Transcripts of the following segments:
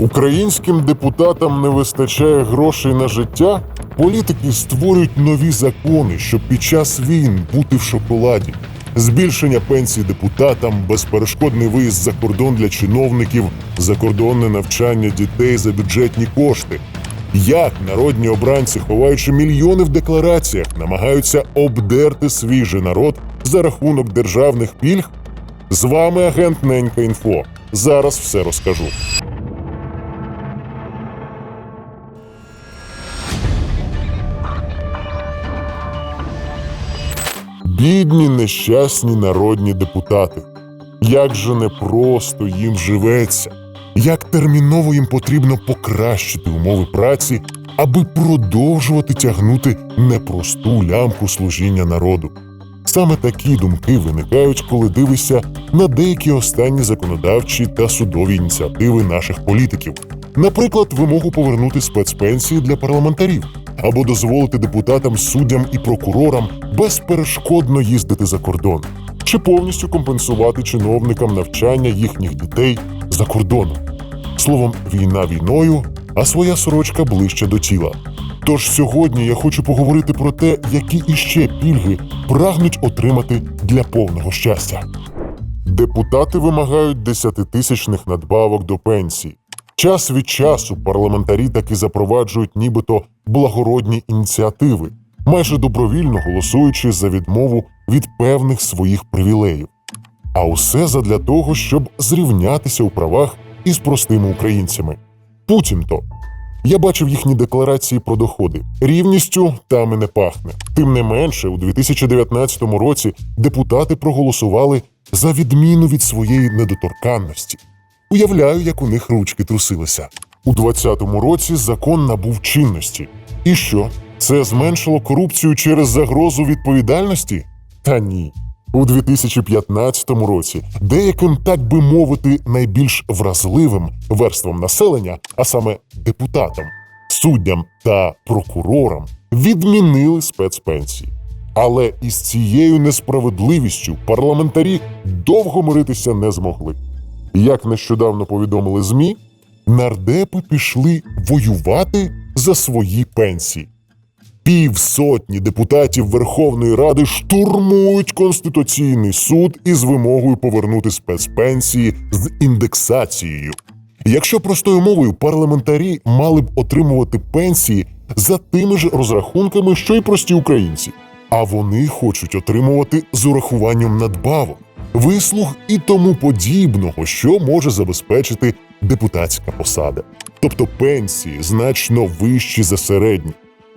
Українським депутатам не вистачає грошей на життя. Політики створюють нові закони, щоб під час війн бути в шоколаді. Збільшення пенсій депутатам, безперешкодний виїзд за кордон для чиновників, закордонне навчання дітей за бюджетні кошти. Як народні обранці, ховаючи мільйони в деклараціях, намагаються обдерти свій же народ за рахунок державних пільг? З вами агент Ненька Інфо. Зараз все розкажу. Бідні нещасні народні депутати. Як же непросто їм живеться, як терміново їм потрібно покращити умови праці, аби продовжувати тягнути непросту лямку служіння народу. Саме такі думки виникають, коли дивишся на деякі останні законодавчі та судові ініціативи наших політиків, наприклад, вимогу повернути спецпенсії для парламентарів або дозволити депутатам, суддям і прокурорам безперешкодно їздити за кордон, чи повністю компенсувати чиновникам навчання їхніх дітей за кордоном. Словом, війна війною, а своя сорочка ближче до тіла. Тож сьогодні я хочу поговорити про те, які іще пільги прагнуть отримати для повного щастя. Депутати вимагають десятитисячних надбавок до пенсії. Час від часу парламентарі таки запроваджують нібито благородні ініціативи, майже добровільно голосуючи за відмову від певних своїх привілеїв. А усе задля того, щоб зрівнятися у правах із простими українцями. Путін-то я бачив їхні декларації про доходи. Рівністю там і не пахне. Тим не менше, у 2019 році депутати проголосували за відміну від своєї недоторканності. Уявляю, як у них ручки трусилися. У 2020 році закон набув чинності. І що? Це зменшило корупцію через загрозу відповідальності? Та ні. У 2015 році деяким, так би мовити, найбільш вразливим верствам населення, а саме депутатам, суддям та прокурорам, відмінили спецпенсії. Але із цією несправедливістю парламентарі довго миритися не змогли. Як нещодавно повідомили ЗМІ, нардепи пішли воювати за свої пенсії. Півсотні депутатів Верховної Ради штурмують Конституційний суд із вимогою повернути спецпенсії з індексацією. Якщо простою мовою парламентарі мали б отримувати пенсії за тими ж розрахунками, що й прості українці, а вони хочуть отримувати з урахуванням надбавок, вислуг і тому подібного, що може забезпечити депутатська посада, тобто пенсії значно вищі за середні.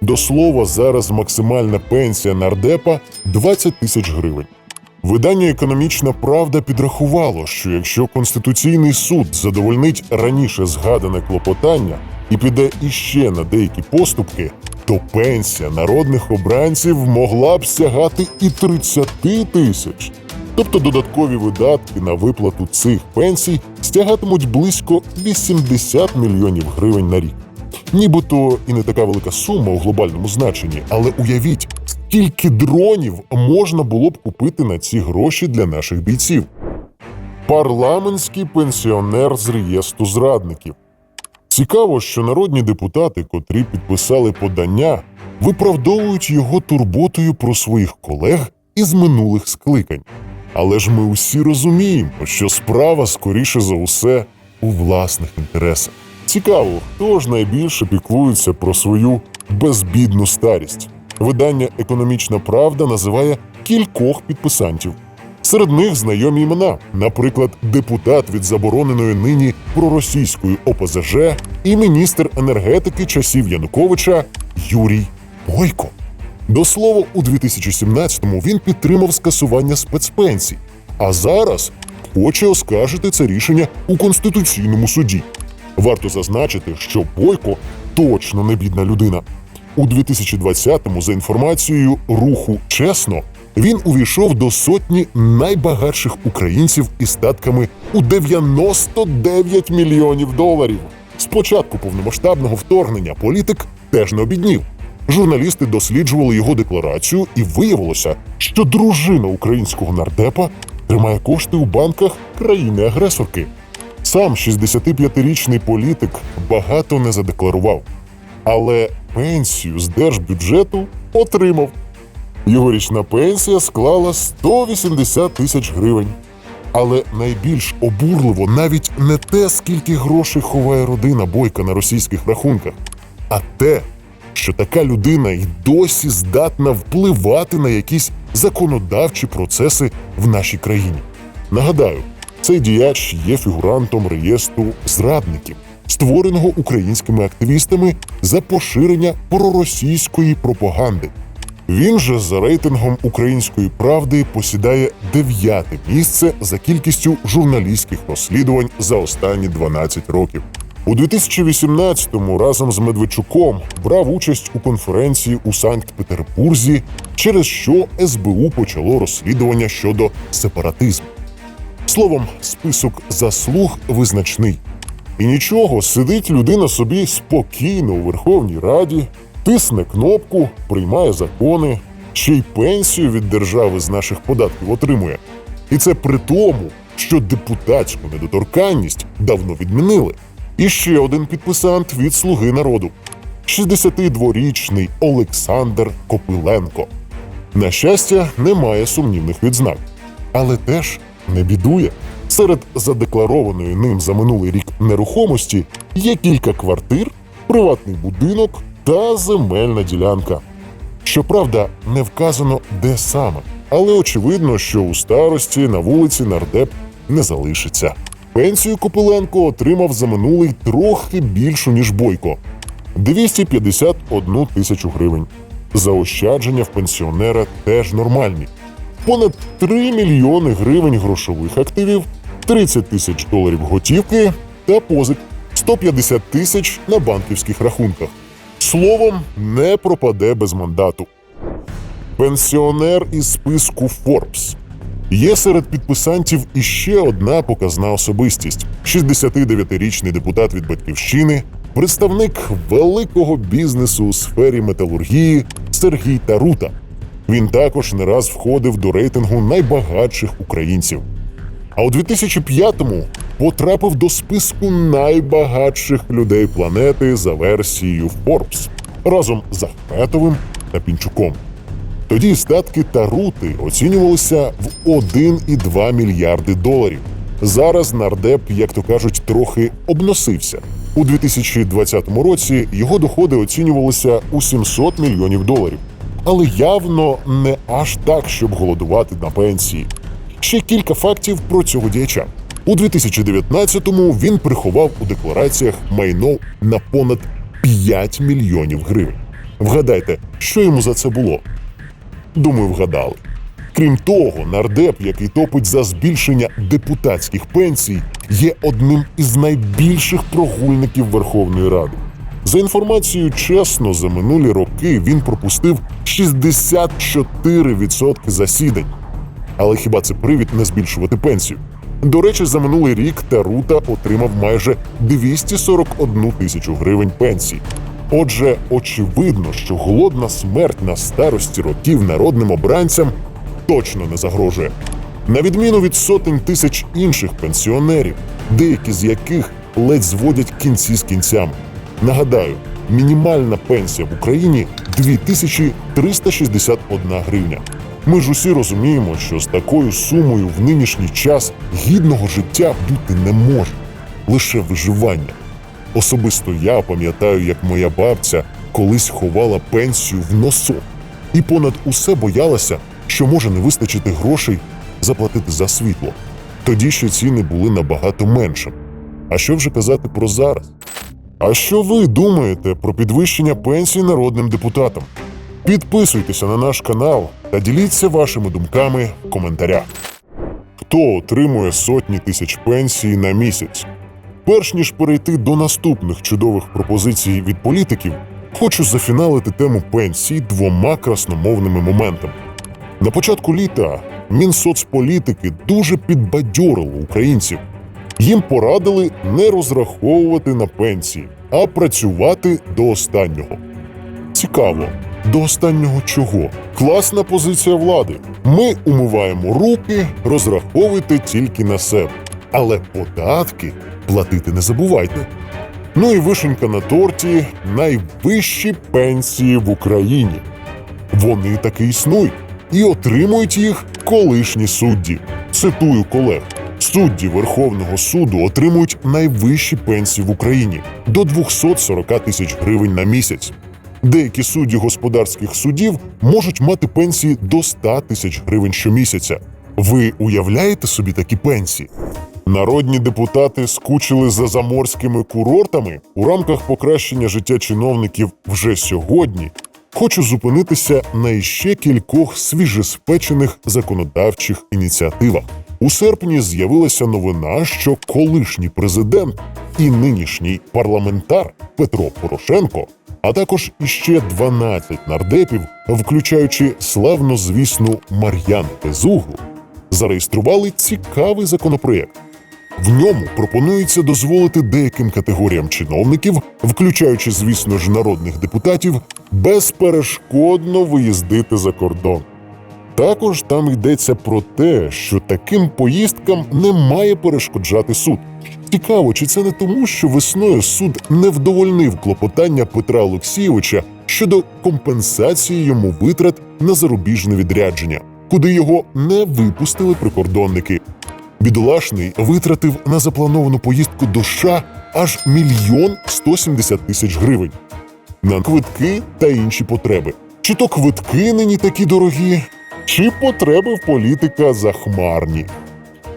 До слова, зараз максимальна пенсія нардепа 20 тисяч гривень. Видання Економічна Правда підрахувало, що якщо Конституційний суд задовольнить раніше згадане клопотання і піде іще на деякі поступки, то пенсія народних обранців могла б сягати і 30 тисяч. Тобто додаткові видатки на виплату цих пенсій стягатимуть близько 80 мільйонів гривень на рік. Нібито і не така велика сума у глобальному значенні, але уявіть, скільки дронів можна було б купити на ці гроші для наших бійців. Парламентський пенсіонер з реєстру зрадників. Цікаво, що народні депутати, котрі підписали подання, виправдовують його турботою про своїх колег із минулих скликань. Але ж ми усі розуміємо, що справа скоріше за усе у власних інтересах. Цікаво, хто ж найбільше піклується про свою безбідну старість. Видання Економічна Правда називає кількох підписантів. Серед них знайомі імена, наприклад, депутат від забороненої нині проросійської ОПЗЖ і міністр енергетики часів Януковича Юрій Бойко. До слова, у 2017-му він підтримав скасування спецпенсій, а зараз хоче оскаржити це рішення у Конституційному суді. Варто зазначити, що Бойко точно не бідна людина. У 2020-му, за інформацією руху чесно, він увійшов до сотні найбагатших українців із статками у 99 мільйонів доларів. З початку повномасштабного вторгнення політик теж не обіднів. Журналісти досліджували його декларацію, і виявилося, що дружина українського нардепа тримає кошти у банках країни-агресорки. Сам 65-річний політик багато не задекларував, але пенсію з держбюджету отримав. Його річна пенсія склала 180 тисяч гривень. Але найбільш обурливо навіть не те, скільки грошей ховає родина бойка на російських рахунках, а те, що така людина й досі здатна впливати на якісь законодавчі процеси в нашій країні. Нагадаю, цей діяч є фігурантом реєстру зрадників, створеного українськими активістами за поширення проросійської пропаганди. Він же за рейтингом української правди посідає дев'яте місце за кількістю журналістських розслідувань за останні 12 років. У 2018-му разом з Медведчуком брав участь у конференції у Санкт-Петербурзі, через що СБУ почало розслідування щодо сепаратизму. Словом, список заслуг визначний. І нічого, сидить людина собі спокійно у Верховній Раді, тисне кнопку, приймає закони, ще й пенсію від держави з наших податків отримує. І це при тому, що депутатську недоторканність давно відмінили. І ще один підписант від Слуги народу 62-річний Олександр Копиленко. На щастя, немає сумнівних відзнак, але теж не бідує. Серед задекларованої ним за минулий рік нерухомості є кілька квартир, приватний будинок та земельна ділянка. Щоправда, не вказано, де саме, але очевидно, що у старості на вулиці нардеп не залишиться. Пенсію Копиленко отримав за минулий трохи більшу, ніж Бойко 251 тисячу гривень. Заощадження в пенсіонера теж нормальні. Понад 3 мільйони гривень грошових активів, 30 тисяч доларів готівки та позик 150 тисяч на банківських рахунках. Словом, не пропаде без мандату. Пенсіонер із списку Forbes. Є серед підписантів іще одна показна особистість: 69-річний депутат від батьківщини, представник великого бізнесу у сфері металургії Сергій Тарута. Він також не раз входив до рейтингу найбагатших українців. А у 2005-му потрапив до списку найбагатших людей планети за версією Forbes разом з Ахметовим та Пінчуком. Тоді статки Тарути оцінювалися в 1,2 мільярди доларів. Зараз нардеп, як то кажуть, трохи обносився. У 2020 році його доходи оцінювалися у 700 мільйонів доларів, але явно не аж так, щоб голодувати на пенсії. Ще кілька фактів про цього діяча. У 2019-му він приховав у деклараціях майно на понад 5 мільйонів гривень. Вгадайте, що йому за це було? Думаю, вгадали. Крім того, нардеп, який топить за збільшення депутатських пенсій, є одним із найбільших прогульників Верховної Ради. За інформацією чесно, за минулі роки він пропустив 64% засідань. Але хіба це привід не збільшувати пенсію? До речі, за минулий рік Тарута отримав майже 241 тисячу гривень пенсії. Отже, очевидно, що голодна смерть на старості років народним обранцям точно не загрожує. На відміну від сотень тисяч інших пенсіонерів, деякі з яких ледь зводять кінці з кінцями. Нагадаю, мінімальна пенсія в Україні 2361 гривня. Ми ж усі розуміємо, що з такою сумою в нинішній час гідного життя бути не може, лише виживання. Особисто я пам'ятаю, як моя бабця колись ховала пенсію в носок і понад усе боялася, що може не вистачити грошей заплатити за світло. Тоді ще ціни були набагато меншими. А що вже казати про зараз? А що ви думаєте про підвищення пенсій народним депутатам? Підписуйтеся на наш канал та діліться вашими думками в коментарях. Хто отримує сотні тисяч пенсій на місяць? Перш ніж перейти до наступних чудових пропозицій від політиків, хочу зафіналити тему пенсій двома красномовними моментами. На початку літа Мінсоцполітики дуже підбадьорило українців. Їм порадили не розраховувати на пенсії, а працювати до останнього. Цікаво, до останнього чого? Класна позиція влади. Ми умиваємо руки, розраховуйте тільки на себе. Але податки платити не забувайте. Ну і вишенька на торті найвищі пенсії в Україні. Вони таки існують і отримують їх колишні судді. Цитую колег: судді Верховного суду отримують найвищі пенсії в Україні до 240 тисяч гривень на місяць. Деякі судді господарських судів можуть мати пенсії до 100 тисяч гривень щомісяця. Ви уявляєте собі такі пенсії? Народні депутати скучили за заморськими курортами у рамках покращення життя чиновників вже сьогодні. Хочу зупинитися на іще кількох свіжеспечених законодавчих ініціативах. У серпні з'явилася новина, що колишній президент і нинішній парламентар Петро Порошенко, а також іще 12 нардепів, включаючи славнозвісну Мар'яну Безуглу, зареєстрували цікавий законопроєкт. В ньому пропонується дозволити деяким категоріям чиновників, включаючи, звісно ж, народних депутатів, безперешкодно виїздити за кордон. Також там йдеться про те, що таким поїздкам не має перешкоджати суд. Цікаво, чи це не тому, що весною суд не вдовольнив клопотання Петра Олексійовича щодо компенсації йому витрат на зарубіжне відрядження, куди його не випустили прикордонники. Бідолашний витратив на заплановану поїздку до США аж мільйон 170 тисяч гривень на квитки та інші потреби. Чи то квитки нині такі дорогі, чи потреби в політика захмарні.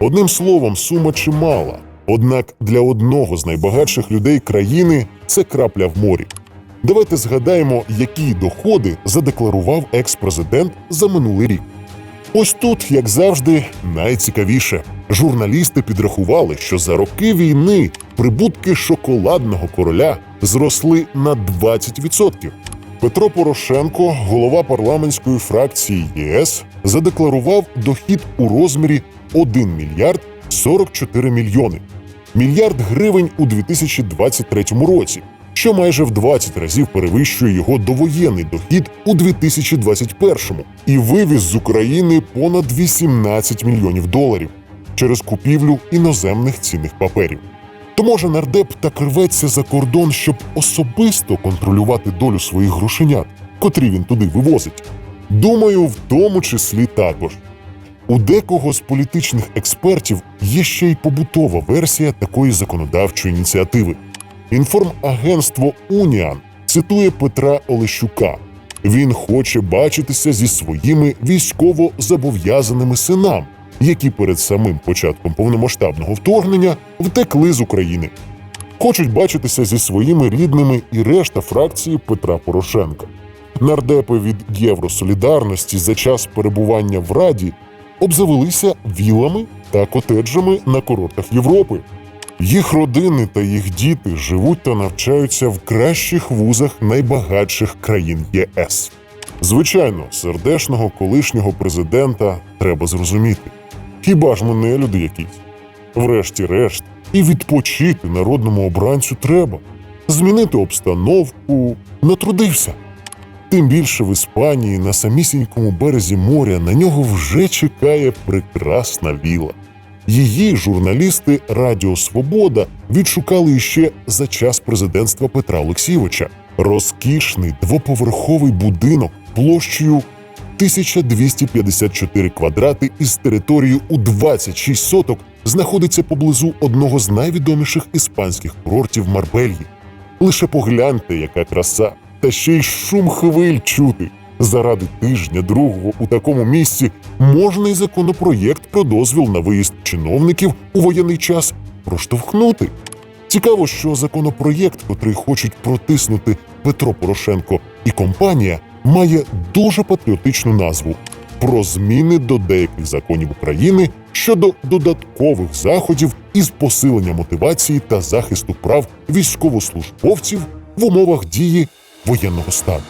Одним словом, сума чимала. Однак для одного з найбагатших людей країни це крапля в морі. Давайте згадаємо, які доходи задекларував екс-президент за минулий рік. Ось тут, як завжди, найцікавіше. Журналісти підрахували, що за роки війни прибутки шоколадного короля зросли на 20%. Петро Порошенко, голова парламентської фракції ЄС, задекларував дохід у розмірі 1 мільярд 44 мільйони. Мільярд гривень у 2023 році, що майже в 20 разів перевищує його довоєнний дохід у 2021-му і вивіз з України понад 18 мільйонів доларів через купівлю іноземних цінних паперів. То може нардеп так рветься за кордон, щоб особисто контролювати долю своїх грошенят, котрі він туди вивозить. Думаю, в тому числі також. У декого з політичних експертів є ще й побутова версія такої законодавчої ініціативи. Інформагентство Уніан цитує Петра Олещука. Він хоче бачитися зі своїми військово зобов'язаними синами, які перед самим початком повномасштабного вторгнення втекли з України. Хочуть бачитися зі своїми рідними і решта фракції Петра Порошенка. Нардепи від Євросолідарності за час перебування в Раді обзавелися вілами та котеджами на курортах Європи. Їх родини та їх діти живуть та навчаються в кращих вузах найбагатших країн ЄС. Звичайно, сердешного колишнього президента треба зрозуміти. Хіба ж ми не люди якісь? Врешті-решт, і відпочити народному обранцю треба, змінити обстановку, натрудився. Тим більше в Іспанії на самісінькому березі моря на нього вже чекає прекрасна віла. Її журналісти Радіо Свобода відшукали іще за час президентства Петра Олексійовича. Розкішний двоповерховий будинок площею 1254 квадрати із територією у 26 соток знаходиться поблизу одного з найвідоміших іспанських курортів Марбельї. Лише погляньте, яка краса, та ще й шум хвиль чути. Заради тижня другого у такому місці можна й законопроєкт про дозвіл на виїзд чиновників у воєнний час проштовхнути. Цікаво, що законопроєкт, котрий хочуть протиснути Петро Порошенко і компанія, має дуже патріотичну назву про зміни до деяких законів України щодо додаткових заходів із посилення мотивації та захисту прав військовослужбовців в умовах дії воєнного стану.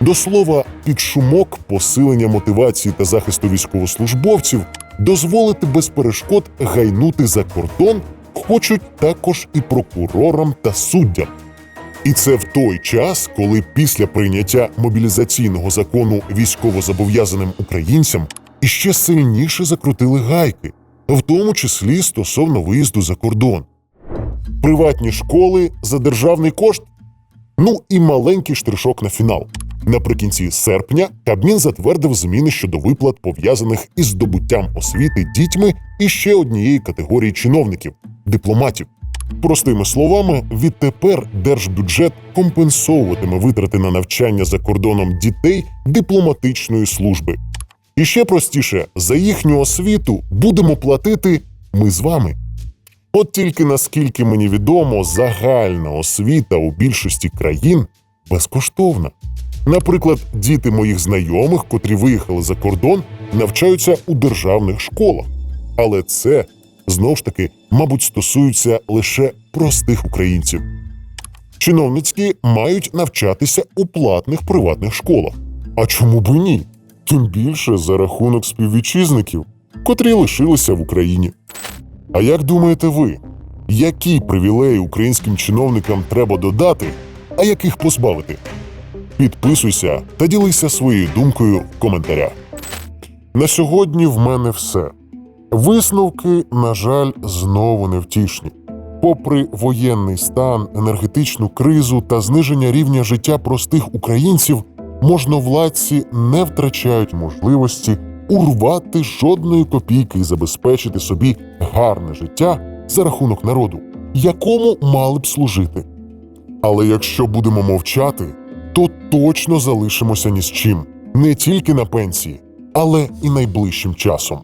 До слова, під шумок посилення мотивації та захисту військовослужбовців дозволити без перешкод гайнути за кордон хочуть також і прокурорам та суддям. І це в той час, коли після прийняття мобілізаційного закону військовозобов'язаним українцям іще сильніше закрутили гайки. в тому числі стосовно виїзду за кордон. Приватні школи за державний кошт. Ну і маленький штришок на фінал. Наприкінці серпня Кабмін затвердив зміни щодо виплат, пов'язаних із здобуттям освіти дітьми і ще однієї категорії чиновників дипломатів. Простими словами, відтепер держбюджет компенсовуватиме витрати на навчання за кордоном дітей дипломатичної служби. І ще простіше, за їхню освіту будемо платити ми з вами. От тільки наскільки мені відомо, загальна освіта у більшості країн безкоштовна. Наприклад, діти моїх знайомих, котрі виїхали за кордон, навчаються у державних школах. Але це знову ж таки, мабуть, стосується лише простих українців. Чиновницькі мають навчатися у платних приватних школах. А чому б ні? Тим більше за рахунок співвітчизників, котрі лишилися в Україні. А як думаєте ви, які привілеї українським чиновникам треба додати, а яких позбавити? Підписуйся та ділися своєю думкою в коментарях. На сьогодні в мене все. Висновки, на жаль, знову невтішні. Попри воєнний стан, енергетичну кризу та зниження рівня життя простих українців, можновладці не втрачають можливості урвати жодної копійки і забезпечити собі гарне життя за рахунок народу, якому мали б служити. Але якщо будемо мовчати, то точно залишимося ні з чим не тільки на пенсії, але і найближчим часом.